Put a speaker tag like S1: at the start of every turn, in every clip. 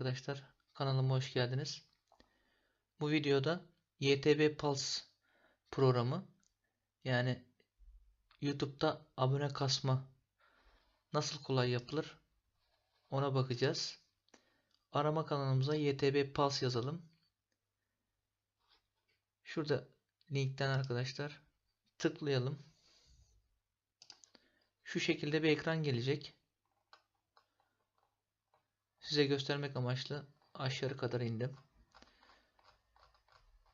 S1: arkadaşlar. Kanalıma hoş geldiniz. Bu videoda YTB Pulse programı yani YouTube'da abone kasma nasıl kolay yapılır ona bakacağız. Arama kanalımıza YTB Pulse yazalım. Şurada linkten arkadaşlar tıklayalım. Şu şekilde bir ekran gelecek. Size göstermek amaçlı aşağı kadar indim.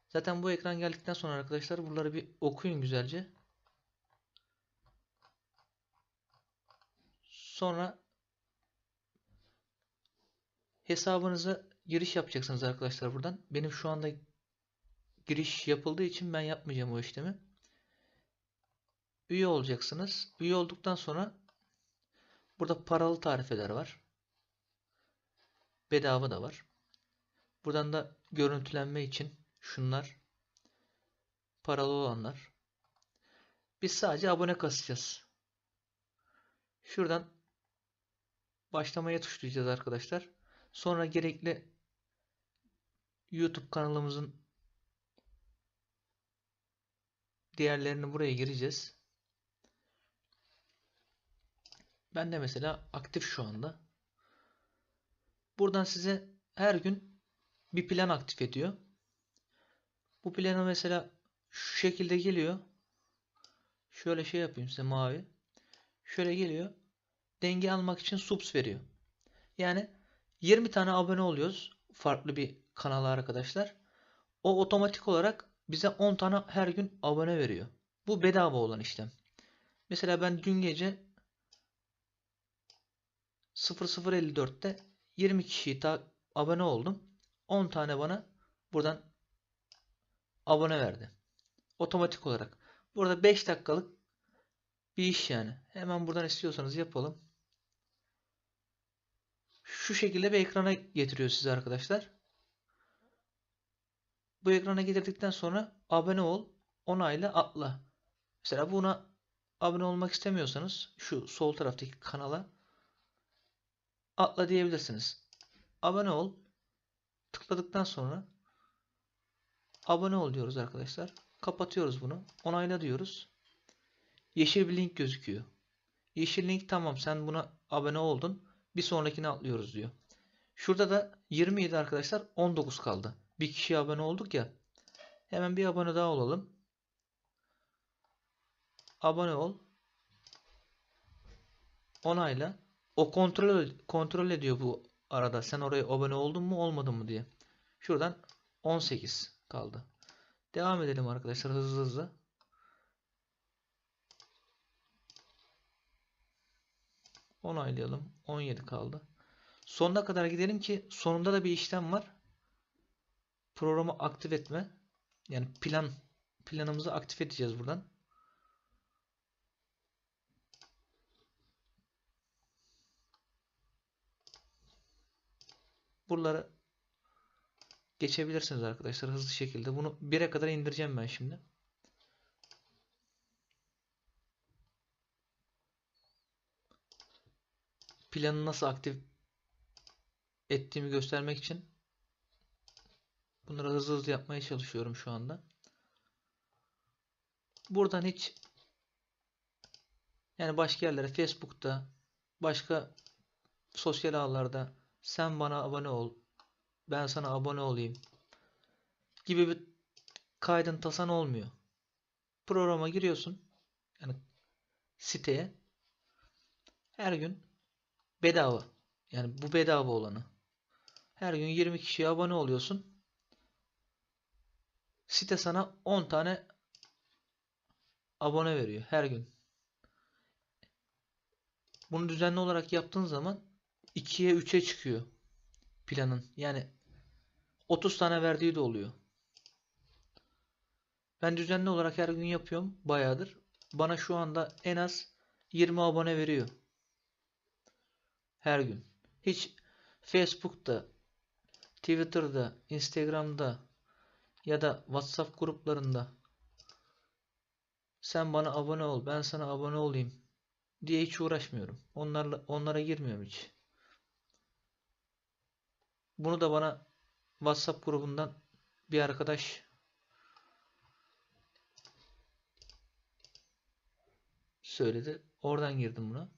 S1: Zaten bu ekran geldikten sonra arkadaşlar buraları bir okuyun güzelce. Sonra hesabınıza giriş yapacaksınız arkadaşlar buradan. Benim şu anda giriş yapıldığı için ben yapmayacağım o işlemi. Üye olacaksınız. Üye olduktan sonra burada paralı tarifeler var. Bedava da var. Buradan da görüntülenme için şunlar paralı olanlar. Biz sadece abone kasacağız. Şuradan başlamaya tuşlayacağız arkadaşlar. Sonra gerekli YouTube kanalımızın diğerlerini buraya gireceğiz. Ben de mesela aktif şu anda. Buradan size her gün bir plan aktif ediyor. Bu plana mesela şu şekilde geliyor. Şöyle şey yapayım size mavi. Şöyle geliyor. Denge almak için subs veriyor. Yani 20 tane abone oluyoruz. Farklı bir kanala arkadaşlar. O otomatik olarak bize 10 tane her gün abone veriyor. Bu bedava olan işlem. Mesela ben dün gece 0054'te 20 kişiyi ta abone oldum. 10 tane bana buradan abone verdi. Otomatik olarak. Burada 5 dakikalık bir iş yani. Hemen buradan istiyorsanız yapalım. Şu şekilde bir ekrana getiriyor size arkadaşlar. Bu ekrana getirdikten sonra abone ol, onayla, atla. Mesela buna abone olmak istemiyorsanız şu sol taraftaki kanala atla diyebilirsiniz. Abone ol. Tıkladıktan sonra abone ol diyoruz arkadaşlar. Kapatıyoruz bunu. Onayla diyoruz. Yeşil bir link gözüküyor. Yeşil link tamam sen buna abone oldun. Bir sonrakini atlıyoruz diyor. Şurada da 27 arkadaşlar 19 kaldı. Bir kişiye abone olduk ya. Hemen bir abone daha olalım. Abone ol. Onayla. O kontrol kontrol ediyor bu arada. Sen oraya abone oldun mu olmadın mı diye. Şuradan 18 kaldı. Devam edelim arkadaşlar hızlı hızlı. Onaylayalım. 17 kaldı. Sonuna kadar gidelim ki sonunda da bir işlem var. Programı aktif etme. Yani plan planımızı aktif edeceğiz buradan. Buraları geçebilirsiniz arkadaşlar hızlı şekilde. Bunu 1'e kadar indireceğim ben şimdi. Planı nasıl aktif ettiğimi göstermek için bunları hızlı hızlı yapmaya çalışıyorum şu anda. Buradan hiç yani başka yerlere Facebook'ta başka sosyal ağlarda sen bana abone ol ben sana abone olayım gibi bir kaydın tasan olmuyor. Programa giriyorsun yani siteye her gün bedava yani bu bedava olanı her gün 20 kişiye abone oluyorsun. Site sana 10 tane abone veriyor her gün. Bunu düzenli olarak yaptığın zaman 2'ye 3'e çıkıyor planın. Yani 30 tane verdiği de oluyor. Ben düzenli olarak her gün yapıyorum. Bayağıdır. Bana şu anda en az 20 abone veriyor. Her gün. Hiç Facebook'ta, Twitter'da, Instagram'da ya da WhatsApp gruplarında sen bana abone ol, ben sana abone olayım diye hiç uğraşmıyorum. Onlarla onlara girmiyorum hiç. Bunu da bana WhatsApp grubundan bir arkadaş söyledi. Oradan girdim buna.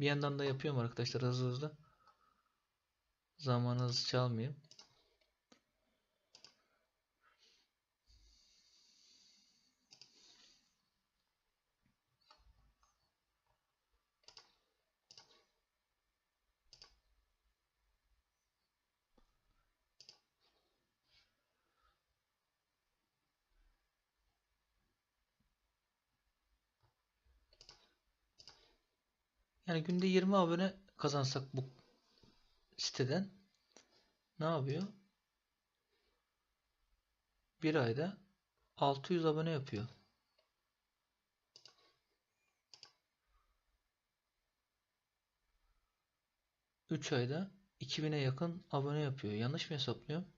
S1: Bir yandan da yapıyorum arkadaşlar hızlı hızlı. Zamanınızı çalmayayım. Yani günde 20 abone kazansak bu siteden ne yapıyor? Bir ayda 600 abone yapıyor. Üç ayda 2000'e yakın abone yapıyor. Yanlış mı hesaplıyorum?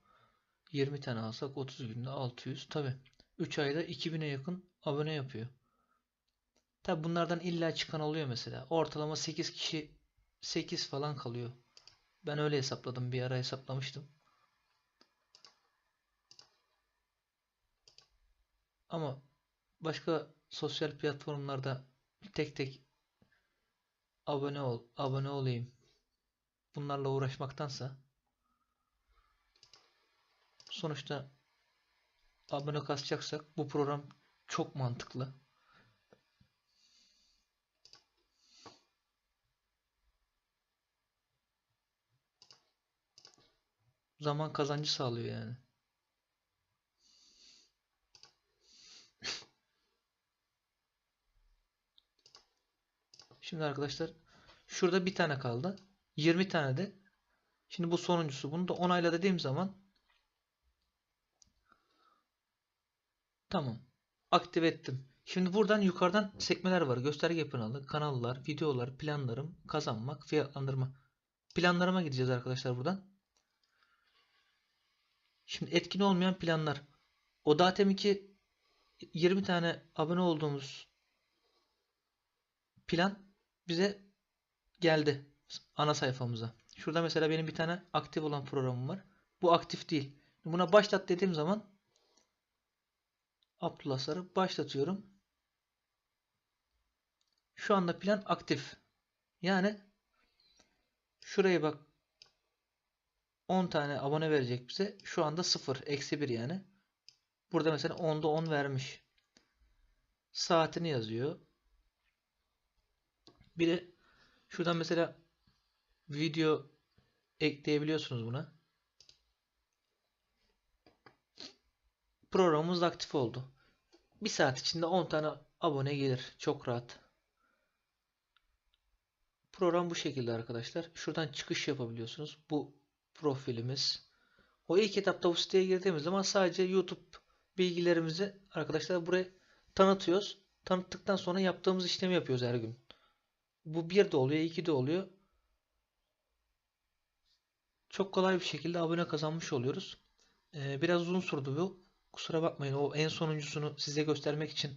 S1: 20 tane alsak 30 günde 600. Tabi 3 ayda 2000'e yakın abone yapıyor. Tabi bunlardan illa çıkan oluyor mesela. Ortalama 8 kişi 8 falan kalıyor. Ben öyle hesapladım. Bir ara hesaplamıştım. Ama başka sosyal platformlarda tek tek abone ol, abone olayım. Bunlarla uğraşmaktansa sonuçta abone kasacaksak bu program çok mantıklı. Zaman kazancı sağlıyor yani. Şimdi arkadaşlar şurada bir tane kaldı. 20 tane de. Şimdi bu sonuncusu. Bunu da onayla dediğim zaman tamam. Aktive ettim. Şimdi buradan yukarıdan sekmeler var. Gösterge panalı, kanallar, videolar, planlarım, kazanmak, fiyatlandırma. Planlarıma gideceğiz arkadaşlar buradan. Şimdi etkin olmayan planlar. O daha teminki 20 tane abone olduğumuz plan bize geldi ana sayfamıza. Şurada mesela benim bir tane aktif olan programım var. Bu aktif değil. Buna başlat dediğim zaman Abdullah Sarı başlatıyorum. Şu anda plan aktif. Yani şuraya bak 10 tane abone verecek bize. Şu anda 0. Eksi 1 yani. Burada mesela 10'da 10 vermiş. Saatini yazıyor. Bir de şuradan mesela video ekleyebiliyorsunuz buna. Programımız aktif oldu. Bir saat içinde 10 tane abone gelir. Çok rahat. Program bu şekilde arkadaşlar. Şuradan çıkış yapabiliyorsunuz. Bu profilimiz. O ilk etapta bu siteye girdiğimiz zaman sadece YouTube bilgilerimizi arkadaşlar buraya tanıtıyoruz. Tanıttıktan sonra yaptığımız işlemi yapıyoruz her gün. Bu bir de oluyor, iki de oluyor. Çok kolay bir şekilde abone kazanmış oluyoruz. Ee, biraz uzun sürdü bu. Kusura bakmayın o en sonuncusunu size göstermek için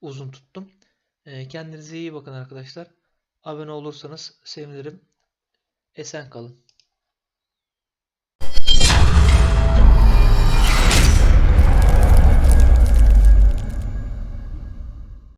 S1: uzun tuttum. Ee, kendinize iyi bakın arkadaşlar. Abone olursanız sevinirim. Esen kalın.